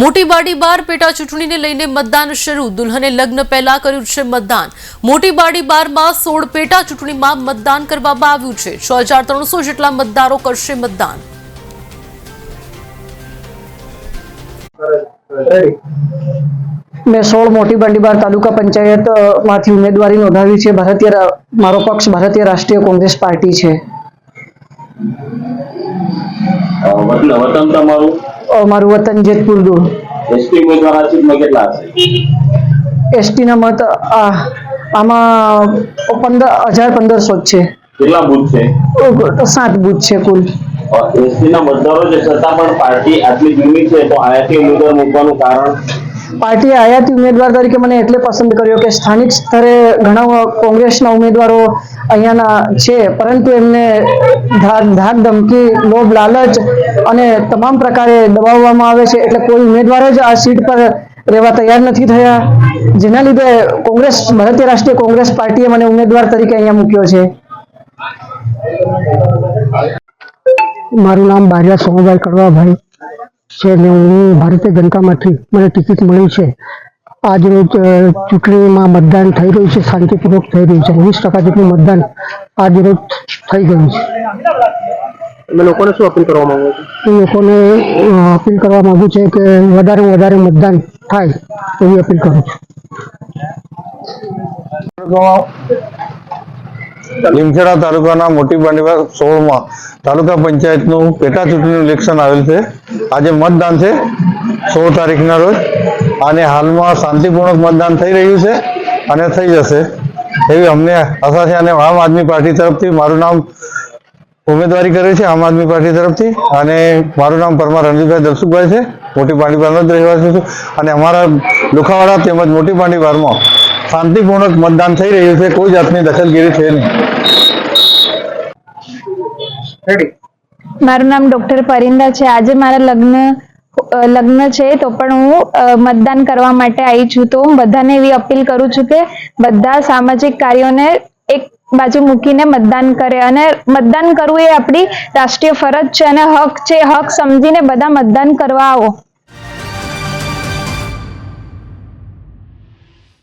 મોટી બાડી બાર પેટા ચૂંટણીને લઈને મતદાન શરૂ. દુલ્હને લગ્ન પહેલા કર્યું છે મતદાન. મોટી બાડી બારમાં સોળ પેટા ચૂંટણીમાં મતદાન કરવામાં આવ્યું છે. છ હજાર ત્રણસો જેટલા મતદારો કરશે મતદાન. મેં સોળ મોટી બંડીબાર તાલુકા પંચાયતમાંથી ઉમેદવારી નોંધાવી છે. ભારતીય મારો પક્ષ ભારતીય રાષ્ટ્રીય કોંગ્રેસ પાર્ટી છે. વતન તમારું? અ, મારું વતન જેતપુર દૂર. એસટી ઉમેદવારના સીટમાં કેટલા હશે? એસટીના મત આ આમાં પંદર હજાર પંદરસો જ કેટલા બુથ છે? છે સાત બૂથ છે કુલ. એસટી ના મતદારો છે છતાં પણ પાર્ટી આટલી જૂની છે તો આયાથી ઉમેદવાર મૂકવાનું કારણ? પાર્ટીએ આયાતી ઉમેદવાર તરીકે મને એટલે પસંદ કર્યો કે સ્થાનિક સ્તરે ઘણા કોંગ્રેસના ઉમેદવારો અહીંયાના છે, પરંતુ એમને ધાક ધમકી લોભ, લાલચ અને તમામ પ્રકારે દબાવવામાં આવે છે. એટલે કોઈ ઉમેદવાર જ આ સીટ પર રહેવા તૈયાર નથી થયા. જેના લીધે કોંગ્રેસ, ભારતીય રાષ્ટ્રીય કોંગ્રેસ પાર્ટીએ મને ઉમેદવાર તરીકે અહીંયા મૂક્યો છે. મારું નામ બારિયા સોમભાઈ કડવાભાઈ. છે ને હું ભારતીય જનતામાંથી મને ટિકિટ મળી છે. આજ રોજ ચૂંટણીમાં મતદાન થઈ રહ્યું છે શાંતિપૂર્વક થઈ રહ્યું છે. વીસ ટકા જેટલું મતદાન આજ રોજ થઈ ગયું છે. લોકોને શું અપીલ કરવા માંગુ છું? લોકોને અપીલ કરવા માંગુ છે કે વધારે વધારે મતદાન થાય એવી અપીલ કરું છું. લીમખેડા તાલુકાના મોટી બાંડીવા સોળમાં તાલુકા પંચાયતનું પેટા ચૂંટણીનું ઇલેક્શન આવેલ છે. આજે મતદાન છે સોળ તારીખના રોજ. અને હાલમાં શાંતિપૂર્વક મતદાન થઈ રહ્યું છે અને થઈ જશે. એવી અમને આશા છે અને આમ આદમી પાર્ટી તરફથી મારું નામ ઉમેદવારી કરી છે આમ આદમી પાર્ટી તરફથી. અને મારું નામ પરમાર રણજીતભાઈ દલસુખભાઈ છે. મોટી પાંડીવારનો જ રહેવાસી છું. અને અમારા લુખાવાડા તેમજ મોટી પાંડીવારમાં શાંતિપૂર્વક મતદાન થઈ રહ્યું છે. કોઈ જાતની દખલગીરી થઈ નહીં. મારું નામ ડોક્ટર પરિંદા છે. આજે મારા લગ્ન લગ્ન છે તો પણ હું અ, મતદાન કરવા માટે આવી છું. તો હું બધાને એવી અપીલ કરું છું કે બધા સામાજિક કાર્યોને એક બાજુ મૂકીને મતદાન કરે. અને મતદાન કરવું એ આપણી રાષ્ટ્રીય ફરજ છે અને હક છે. હક સમજીને બધા મતદાન કરવા આવો.